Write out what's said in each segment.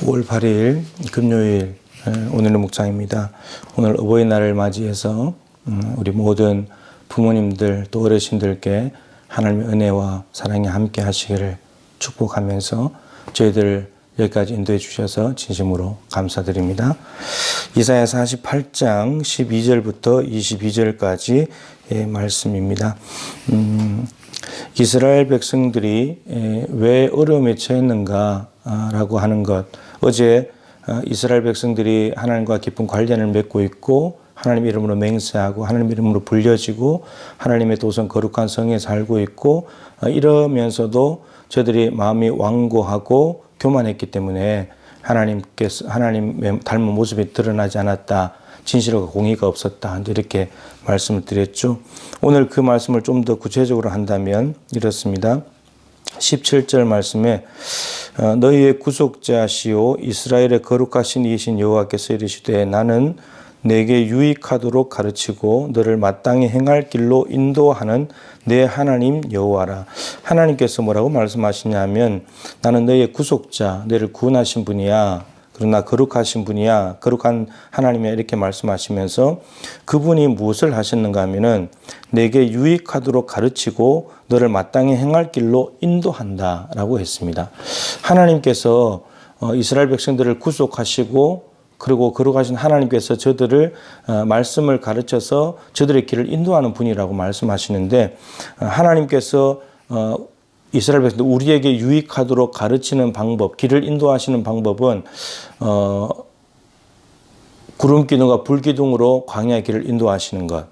5월 8일 금요일 에, 오늘의 묵상입니다. 오늘 어버이날을 맞이해서 음, 우리 모든 부모님들 또 어르신들께 하나님의 은혜와 사랑이 함께 하시기를 축복하면서 저희들 여기까지 인도해 주셔서 진심으로 감사드립니다. 이사야 48장 12절부터 22절까지 의 말씀입니다. 음, 이스라엘 백성들이 에, 왜 어려움에 처했는가 라고 하는 것. 어제 어, 이스라엘 백성들이 하나님과 깊은 관련을 맺고 있고 하나님 이름으로 맹세하고 하나님 이름으로 불려지고 하나님의 도성 거룩한 성에 살고 있고 어, 이러면서도 저들이 마음이 완고하고 교만했기 때문에 하나님께서 하나님의 닮은 모습이 드러나지 않았다. 진실과 공의가 없었다. 이렇게 말씀을 드렸죠. 오늘 그 말씀을 좀 더 구체적으로 한다면 이렇습니다. 17절 말씀에 어, 너희의 구속자시오 이스라엘의 거룩하신 이신 여호와께서 이르시되 나는 내게 유익하도록 가르치고 너를 마땅히 행할 길로 인도하는 내 하나님 여호와라. 하나님께서 뭐라고 말씀하시냐면 나는 너희의 구속자, 너를 구원하신 분이야. 그러나 거룩하신 분이야. 거룩한 하나님이 이렇게 말씀하시면서 그분이 무엇을 하셨는가 하면은 내게 유익하도록 가르치고 너를 마땅히 행할 길로 인도한다라고 했습니다. 하나님께서 어, 이스라엘 백성들을 구속하시고 그리고 거룩하신 하나님께서 저들을 어, 말씀을 가르쳐서 저들의 길을 인도하는 분이라고 말씀하시는데 어, 하나님께서 어, 이스라엘 백성들 우리에게 유익하도록 가르치는 방법, 길을 인도하시는 방법은 어, 구름 기둥과 불 기둥으로 광야의 길을 인도하시는 것.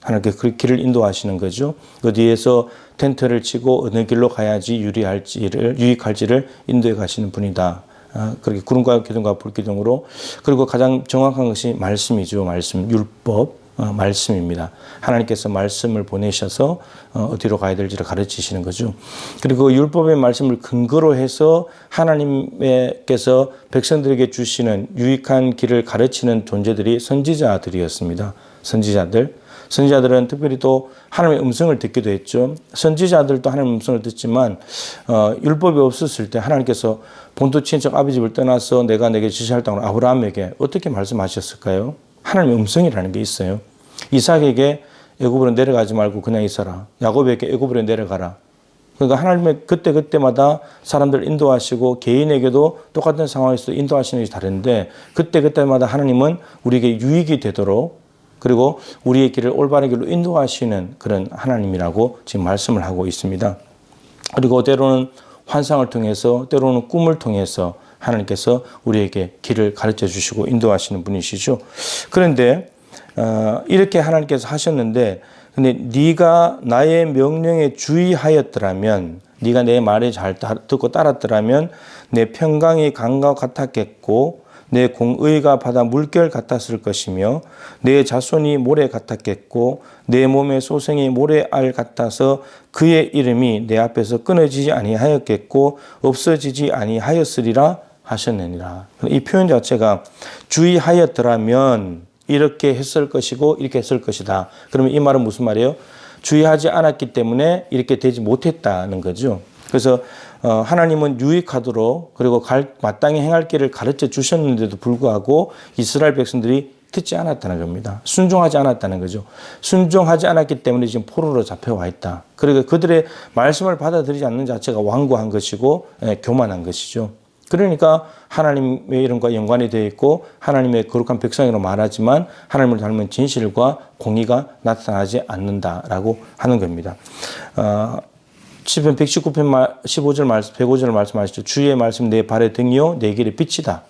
하나님께 그 길을 인도하시는 거죠. 어디에서 텐트를 치고 어느 길로 가야지 유리할지를 유익할지를 인도해 가시는 분이다. 아, 그렇게 구름과 기둥과 불 기둥으로 그리고 가장 정확한 것이 말씀이죠. 말씀, 율법, 어, 말씀입니다. 하나님께서 말씀을 보내셔서 어, 어디로 가야 될지를 가르치시는 거죠. 그리고 그 율법의 말씀을 근거로 해서 하나님께서 백성들에게 주시는 유익한 길을 가르치는 존재들이 선지자들이었습니다. 선지자들. 선지자들은 특별히 또 하나님의 음성을 듣기도 했죠. 선지자들도 하나님의 음성을 듣지만 어, 율법이 없었을 때 하나님께서 본토 친척 아비 집을 떠나서 내가 내게 지시할 땅으로 아브라함에게 어떻게 말씀하셨을까요? 하나님의 음성이라는 게 있어요. 이삭에게 애굽으로 내려가지 말고 그냥 있어라. 야곱에게 애굽으로 내려가라. 그러니까 하나님의 그때 그때마다 사람들 인도하시고 개인에게도 똑같은 상황에서 인도하시는 것이 다른데 그때 그때마다 하나님은 우리에게 유익이 되도록 그리고 우리의 길을 올바른 길로 인도하시는 그런 하나님이라고 지금 말씀을 하고 있습니다. 그리고 때로는 환상을 통해서 때로는 꿈을 통해서 하나님께서 우리에게 길을 가르쳐 주시고 인도하시는 분이시죠. 그런데 어, 이렇게 하나님께서 하셨는데 근데 네가 나의 명령에 주의하였더라면 네가 내 말에 잘 듣고 따랐더라면 내 평강이 강과 같았겠고 내 공의가 바다 물결 같았을 것이며 내 자손이 모래 같았겠고 내 몸의 소생이 모래알 같아서 그의 이름이 내 앞에서 끊어지지 아니하였겠고 없어지지 아니하였으리라 하셨느니라. 이 표현 자체가 주의하였더라면 이렇게 했을 것이고 이렇게 했을 것이다. 그러면 이 말은 무슨 말이에요? 주의하지 않았기 때문에 이렇게 되지 못했다는 거죠. 그래서 어, 하나님은 유익하도록 그리고 갈, 마땅히 행할 길을 가르쳐 주셨는데도 불구하고 이스라엘 백성들이 듣지 않았다는 겁니다. 순종하지 않았다는 거죠. 순종하지 않았기 때문에 지금 포로로 잡혀와 있다. 그리고 그들의 말씀을 받아들이지 않는 자체가 완고한 것이고 예, 교만한 것이죠. 그러니까 하나님의 이름과 연관이 되어 있고 하나님의 거룩한 백성으로 말하지만 하나님을 닮은 진실과 공의가 나타나지 않는다라고 하는 겁니다. 어, 시편 119편 15절 말씀 105절 말씀하시죠. 주의 말씀 내 발의 등이요 내 길의 빛이다.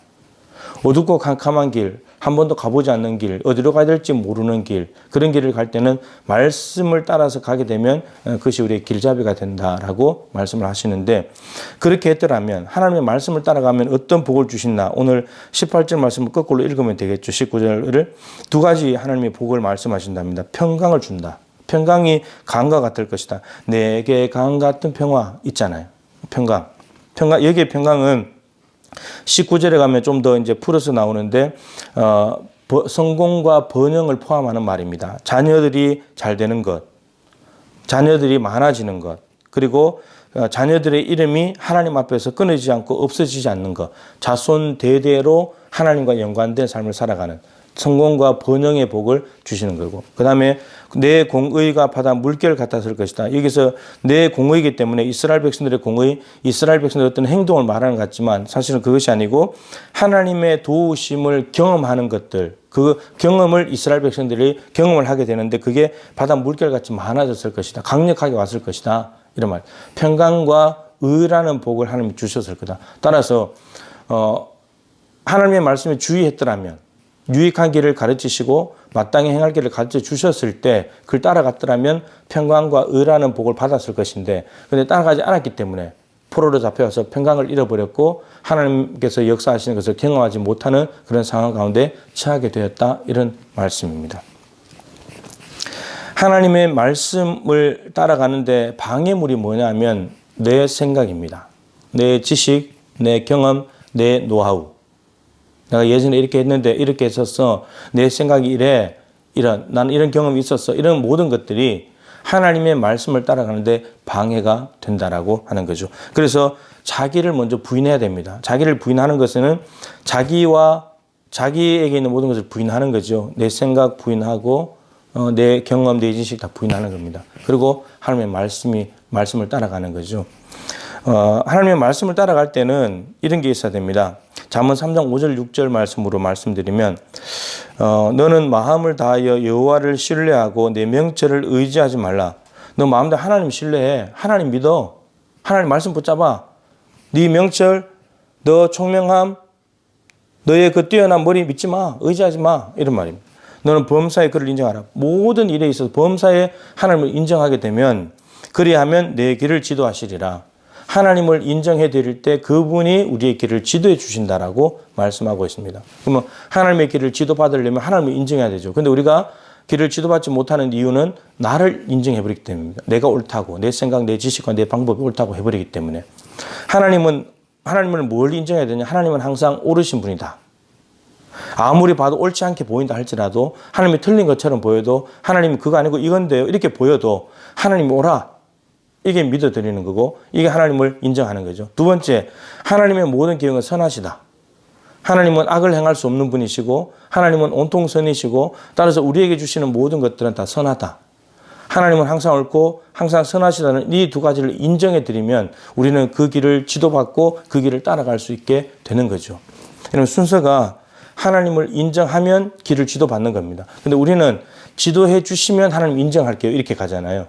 어둡고 캄캄한 길, 한 번도 가보지 않는 길, 어디로 가야 될지 모르는 길, 그런 길을 갈 때는 말씀을 따라서 가게 되면 어, 그것이 우리의 길잡이가 된다라고 말씀을 하시는데 그렇게 했더라면 하나님의 말씀을 따라가면 어떤 복을 주신다. 오늘 18절 말씀을 거꾸로 읽으면 되겠죠. 19절을 두 가지 하나님의 복을 말씀하신답니다. 평강을 준다. 평강이 강과 같을 것이다. 내게 강 같은 평화 있잖아요. 평강. 평강, 여기에 평강은 19절에 가면 좀 더 이제 풀어서 나오는데, 어, 성공과 번영을 포함하는 말입니다. 자녀들이 잘 되는 것, 자녀들이 많아지는 것, 그리고 어, 자녀들의 이름이 하나님 앞에서 끊어지지 않고 없어지지 않는 것, 자손 대대로 하나님과 연관된 삶을 살아가는 성공과 번영의 복을 주시는 거고, 그 다음에 내 공의가 바다 물결 같았을 것이다. 여기서 내 공의이기 때문에 이스라엘 백성들의 공의, 이스라엘 백성들의 어떤 행동을 말하는 것 같지만 사실은 그것이 아니고 하나님의 도우심을 경험하는 것들, 그 경험을 이스라엘 백성들이 경험을 하게 되는데 그게 바다 물결 같이 많아졌을 것이다. 강력하게 왔을 것이다. 이런 말. 평강과 의라는 복을 하나님이 주셨을 거다. 따라서 어 하나님의 말씀에 주의했더라면 유익한 길을 가르치시고 마땅히 행할 길을 가르쳐 주셨을 때 그걸 따라갔더라면 평강과 의라는 복을 받았을 것인데 근데 따라가지 않았기 때문에 포로로 잡혀와서 평강을 잃어버렸고 하나님께서 역사하시는 것을 경험하지 못하는 그런 상황 가운데 처하게 되었다 이런 말씀입니다. 하나님의 말씀을 따라가는데 방해물이 뭐냐면 내 생각입니다. 내 지식, 내 경험, 내 노하우. 내가 예전에 이렇게 했는데 이렇게 했었어. 내 생각이 이래. 이런 나는 이런 경험이 있었어. 이런 모든 것들이 하나님의 말씀을 따라가는데 방해가 된다라고 하는 거죠. 그래서 자기를 먼저 부인해야 됩니다. 자기를 부인하는 것은 자기와 자기에게 있는 모든 것을 부인하는 거죠. 내 생각 부인하고 어, 내 경험, 내 지식 다 부인하는 겁니다. 그리고 하나님의 말씀이 말씀을 따라가는 거죠. 어, 하나님의 말씀을 따라갈 때는 이런 게 있어야 됩니다. 잠언 3장 5절 6절 말씀으로 말씀드리면 어, 너는 마음을 다하여 여호와를 신뢰하고 내 명철을 의지하지 말라. 너 마음대로 하나님 신뢰해. 하나님 믿어. 하나님 말씀 붙잡아. 네 명철, 너 총명함, 너의 그 뛰어난 머리 믿지 마. 의지하지 마. 이런 말입니다. 너는 범사에 그를 인정하라. 모든 일에 있어서 범사에 하나님을 인정하게 되면 그리하면 내 길을 지도하시리라. 하나님을 인정해 드릴 때 그분이 우리의 길을 지도해 주신다라고 말씀하고 있습니다. 그러면 하나님의 길을 지도받으려면 하나님을 인정해야 되죠. 근데 우리가 길을 지도받지 못하는 이유는 나를 인정해 버리기 때문입니다. 내가 옳다고 내 생각, 내 지식과 내 방법이 옳다고 해 버리기 때문에 하나님은 하나님을 뭘 인정해야 되냐? 하나님은 항상 옳으신 분이다. 아무리 봐도 옳지 않게 보인다 할지라도 하나님이 틀린 것처럼 보여도 하나님이 그거 아니고 이건데요. 이렇게 보여도 하나님이 옳아. 이게 믿어드리는 거고 이게 하나님을 인정하는 거죠. 두 번째, 하나님의 모든 계획은 선하시다. 하나님은 악을 행할 수 없는 분이시고 하나님은 온통 선이시고 따라서 우리에게 주시는 모든 것들은 다 선하다. 하나님은 항상 옳고 항상 선하시다는 이 두 가지를 인정해 드리면 우리는 그 길을 지도받고 그 길을 따라갈 수 있게 되는 거죠. 이런 순서가 하나님을 인정하면 길을 지도받는 겁니다. 근데 우리는 지도해 주시면 하나님 인정할게요. 이렇게 가잖아요.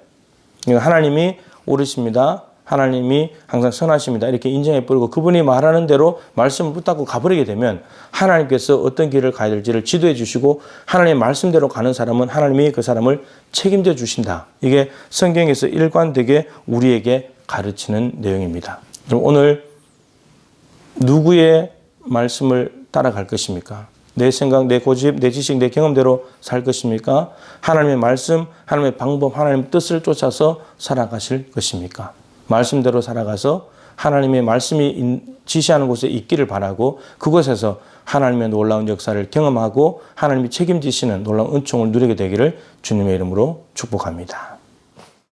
하나님이 옳으십니다. 하나님이 항상 선하십니다. 이렇게 인정해 버리고 그분이 말하는 대로 말씀을 붙잡고 가버리게 되면 하나님께서 어떤 길을 가야 될지를 지도해 주시고 하나님의 말씀대로 가는 사람은 하나님이 그 사람을 책임져 주신다. 이게 성경에서 일관되게 우리에게 가르치는 내용입니다. 그럼 오늘 누구의 말씀을 따라갈 것입니까? 내 생각, 내 고집, 내 지식, 내 경험대로 살 것입니까? 하나님의 말씀, 하나님의 방법, 하나님의 뜻을 쫓아서 살아가실 것입니까? 말씀대로 살아가서 하나님의 말씀이 지시하는 곳에 있기를 바라고 그곳에서 하나님의 놀라운 역사를 경험하고 하나님이 책임지시는 놀라운 은총을 누리게 되기를 주님의 이름으로 축복합니다.